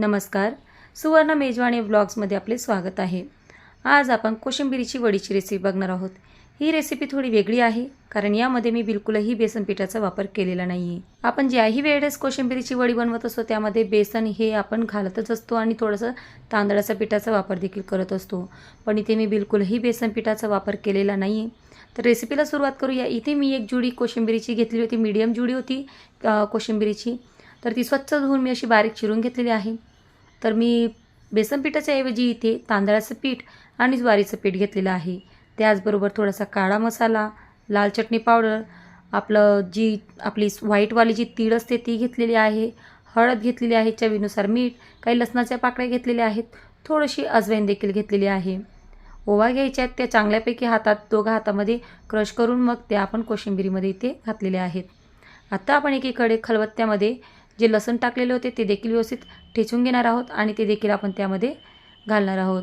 नमस्कार. सुवर्ण मेजवानी व्लॉग्समध्ये आपले स्वागत आहे. आज आपण कोशिंबिरीची वडीची रेसिपी बघणार आहोत. ही रेसिपी थोडी वेगळी आहे कारण यामध्ये मी बिलकुलही बेसन पिठाचा वापर केलेला नाही आहे आपण ज्याही वेळेस कोशिंबिरीची वडी बनवत असतो त्यामध्ये बेसन हे आपण घालतच असतो आणि थोडंसं तांदळाचा पिठाचा वापर देखील करत असतो. पण इथे मी बिलकुलही बेसन पिठाचा वापर केलेला नाही आहे तर रेसिपीला सुरुवात करूया. इथे मी एक जुडी कोशिंबिरीची घेतली होती मीडियम जुडी होती कोशिंबिरीची. तर ती स्वच्छ धुवून मी अशी बारीक चिरून घेतलेली आहे. तर मी बेसन पिठाच्या ऐवजी इथे तांदळाचं पीठ आणि ज्वारीचं पीठ घेतलेलं आहे. त्याचबरोबर थोडासा काळा मसाला लाल चटणी पावडर आपलं जी आपली व्हाईटवाली जी तीळ असते ती घेतलेली आहे. हळद घेतलेली आहे चवीनुसार मीठ काही लसणाच्या पाकळ्या घेतलेल्या आहेत थोडीशी अजवाईन देखील घेतलेली आहे. ओवा घ्यायच्या आहेत त्या चांगल्यापैकी हातात दोघा हातामध्ये क्रश करून मग त्या आपण कोशिंबिरीमध्ये इथे घातलेल्या आहेत. आता आपण एकीकडे खलबत्त्यामध्ये जे लसूण टाकलेले होते ते देखील व्यवस्थित ठेचून घेणार आहोत आणि ते देखील आपण त्यामध्ये घालणार आहोत.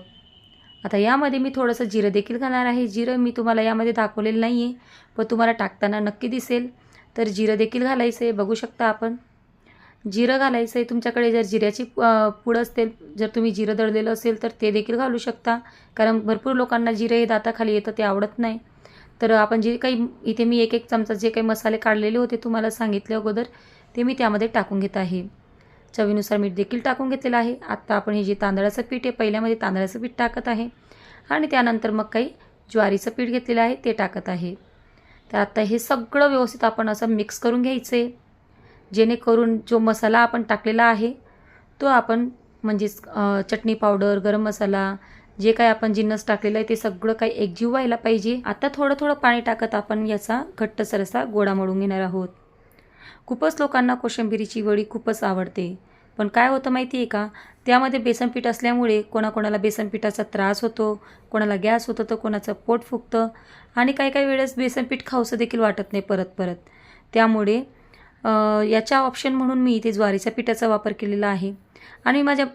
आता यामध्ये मी थोडंसं जिरं देखील घालणार आहे. जिरं मी तुम्हाला यामध्ये दाखवलेलं नाही आहे पण तुम्हाला टाकताना नक्की दिसेल. तर जिरं देखील घालायचं आहे बघू शकता आपण. जिरं घालायचं आहे तुमच्याकडे जर जिऱ्याची पूड असेल जर तुम्ही जिरं दळलेलं असेल तर ते देखील घालू शकता. कारण भरपूर लोकांना जिरं हे दाताखाली येतं ते आवडत नाही. तर आपण जे काही इथे मी एक एक चमचा जे काही मसाले काढलेले होते तुम्हाला सांगितले अगोदर ते मी त्यामध्ये टाकून घेत आहे. चवीनुसार मीठ देखील टाकून घेतलेलं आहे. आत्ता आपण हे जे तांदळाचं पीठ आहे पहिल्यामध्ये तांदळाचं पीठ टाकत आहे आणि त्यानंतर मग काही ज्वारीचं पीठ घेतलेलं आहे ते टाकत आहे. तर आत्ता हे सगळं व्यवस्थित आपण असं मिक्स करून घ्यायचं आहे जेणेकरून जो मसाला आपण टाकलेला आहे तो आपण म्हणजेच चटणी पावडर गरम मसाला जे काही आपण जिन्नस टाकलेलं आहे ते सगळं काही एकजीव व्हायला पाहिजे. आता थोडं थोडं पाणी टाकत आपण याचा घट्ट सरसा गोळा मळून घेणार आहोत. खूपच लोकांना कोशिंबिरीची वडी खूपच आवडते. पण काय होतं माहिती आहे का? त्यामध्ये बेसनपीठ असल्यामुळे कोणाकोणाला बेसन पिठाचा त्रास होतो कोणाला गॅस होतो तर कोणाचं पोट फुगतं आणि काही काही वेळेस बेसनपीठ खाऊसं देखील वाटत नाही परत परत. त्यामुळे याच्या ऑप्शन म्हणून मी इथे ज्वारीच्या पिठाचा वापर केलेला आहे. आणि माझ्या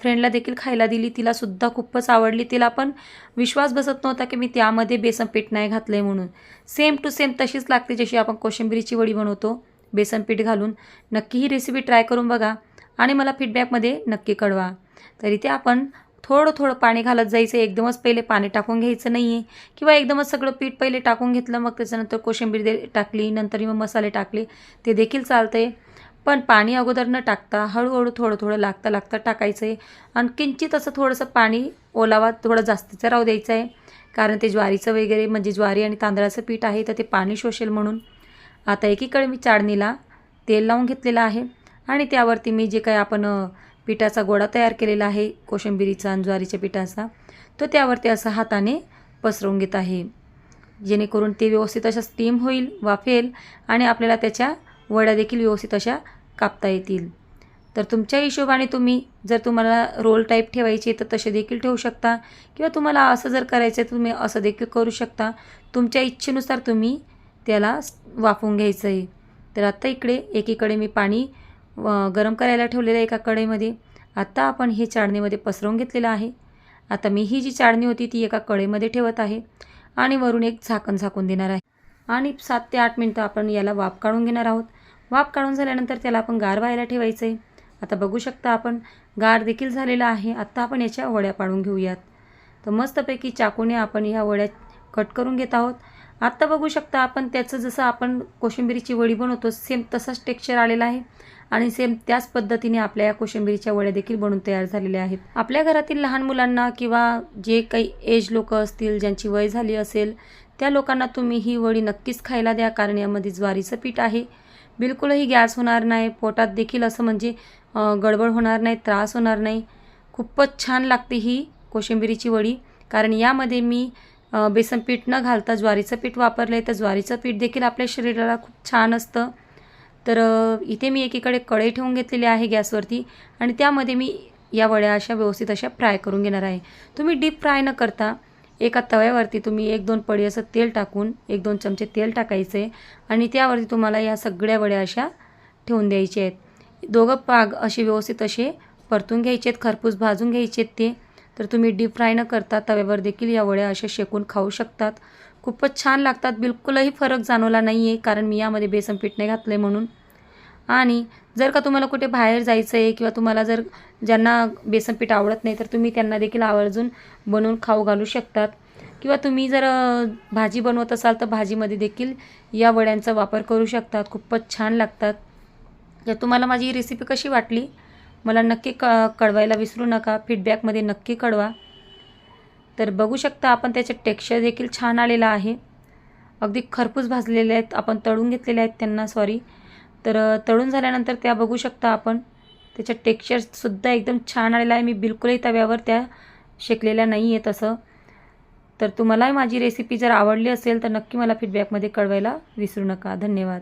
फ्रेंडला देखील खायला दिली तिलासुद्धा खूपच आवडली. तिला पण विश्वास बसत नव्हता की मी त्यामध्ये बेसन पीठ नाही घातलं आहे म्हणून. सेम टू सेम तशीच लागते जशी आपण कोशिंबिरीची वडी बनवतो. बेसन पीठ घालून नक्की ही रेसिपी ट्राय करून बघा आणि मला फीडबॅकमध्ये नक्की कळवा. तर इथे आपण थोडं थोडं पाणी घालत जायचं एकदमच पहिले पाणी टाकून घ्यायचं नाही आहे किंवा एकदमच सगळं पीठ पहिले टाकून घेतलं मग त्याच्यानंतर कोशिंबीर दे टाकली नंतर मग मसाले टाकले ते देखील चालतं आहे पण पाणी अगोदर न टाकता हळूहळू थोडं थोडं लागता लागता टाकायचं आहे आणि किंचित असं थोडंसं पाणी ओलावा थोडं जास्तीचं राहू द्यायचं आहे कारण ते ज्वारीचं वगैरे म्हणजे ज्वारी आणि तांदळाचं पीठ आहे तर ते पाणी शोषेल म्हणून. आता एकीकडे मी चाळणीला तेल लावून घेतलेलं आहे आणि त्यावरती मी जे काही आपण पिठाचा गोळा तयार केलेला आहे कोशिंबिरीचा आणि ज्वारीच्या पिठाचा तो त्यावरती असं हाताने पसरवून घेत आहे. जेणेकरून ते व्यवस्थित अशा स्टीम होईल वाफेल आणि आपल्याला त्याच्या वड्या देखील व्यवस्थित अशा कापता येतील. तर तुमच्या हिशोबाने तुम्ही जर तुम्हाला रोल टाईप ठेवायचे तर तसे देखील ठेवू शकता. किंवा तुम्हाला असं जर करायचं आहे तुम्ही असं देखील करू शकता. तुमच्या इच्छेनुसार तुम्ही त्याला वाफवून घ्यायचं आहे तर आत्ता इकडे एकीकडे मी पाणी गरम करायला ठेवलेलं आहे एका कढईमध्ये. आत्ता आपण हे चाळणीमध्ये पसरवून घेतलेलं आहे. आता मी ही जी चाळणी होती ती एका कढईमध्ये ठेवत आहे आणि वरून एक झाकण झाकून देणार आहे. आणि सात ते आठ मिनटं आपण याला वाफ काढून घेणार आहोत. वाफ काढून झाल्यानंतर त्याला आपण गार व्हायला ठेवायचं आहे आता बघू शकता आपण गार देखील झालेला आहे. आत्ता आपण याच्या वड्या पाडून घेऊयात. तर मस्तपैकी चाकूने आपण ह्या वड्या कट करून घेत आहोत. आत्ता बघू शकता आपण त्याचं जसं आपण कोशिंबिरीची वडी बनवतो सेम तसाच टेक्स्चर आलेला आहे. आणि सेम त्याच पद्धतीने आपल्या या कोशिंबिरीच्या वड्या देखील बनून तयार झालेल्या आहेत. आपल्या घरातील लहान मुलांना किंवा जे काही एज लोक असतील ज्यांची वय झाली असेल त्या लोकांना तुम्ही ही वडी नक्कीच खायला द्या कारण यामध्ये ज्वारीचं पीठ आहे. बिलकुलही गॅस होणार नाही पोटात देखील असं म्हणजे गडबड होणार नाही त्रास होणार नाही. खूपच छान लागते ही कोशिंबिरीची वडी कारण यामध्ये मी बेसन पीठ न घालता ज्वारीचं पीठ वापरलं आहे तर ज्वारीचं पीठ देखील आपल्या शरीराला खूप छान असतं. तर इथे मी एकीकडे कढई ठेवून घेतलेली आहे गॅसवरती आणि त्यामध्ये मी या वड्या अशा व्यवस्थित अशा फ्राय करून घेणार आहे. तुम्ही डीप फ्राय न करता एका तव्यावरती तुम्ही एक दोन पडी असं तेल टाकून एक दोन चमचे तेल टाकायचे आणि त्यावरती तुम्हाला या सगळ्या वड्या अशा ठेवून द्यायच्या आहेत. दोघं पाग असे व्यवस्थित असे परतून घ्यायचे आहेत खरपूस भाजून घ्यायचे आहेत ते. तर तुम्ही डीप फ्राय न करता तव्यावर देखील या वड्या अशा शेकून खाऊ शकतात. खूपच छान लागतात. बिलकुलही फरक जाणवला नाही आहे कारण मी यामध्ये बेसन पीठ नाही घातलं म्हणून. आणि जर का तुम्हाला कुठे बाहेर जायचं आहे किंवा तुम्हाला जर ज्यांना बेसन पीठ आवडत नाही तर तुम्ही त्यांना देखील आवर्जून बनवून खाऊ घालू शकतात. किंवा तुम्ही जर भाजी बनवत असाल तर भाजीमध्ये देखील या वड्यांचा वापर करू शकतात. खूपच छान लागतात. तर तुम्हाला माझी रेसिपी कशी वाटली? मला नक्की क कळवायला विसरू नका. फीडबॅकमध्ये नक्की कळवा. तर बघू शकता आपण त्याचे टेक्स्चर देखील छान आलेलं आहे. अगदी खरपूस भाजलेले आहेत. आपण तळून घेतलेले आहेत त्यांना सॉरी तर तळून झाल्यानंतर त्या बघू शकता आपण. त्याच्या टेक्स्चरसुद्धा एकदम छान आलेलं आहे. मी बिलकुलही तव्यावर त्या शेकलेल्या नाही आहे तसं तर तुम्हालाही माझी रेसिपी जर आवडली असेल तर नक्की मला फीडबॅकमध्ये कळवायला विसरू नका. धन्यवाद.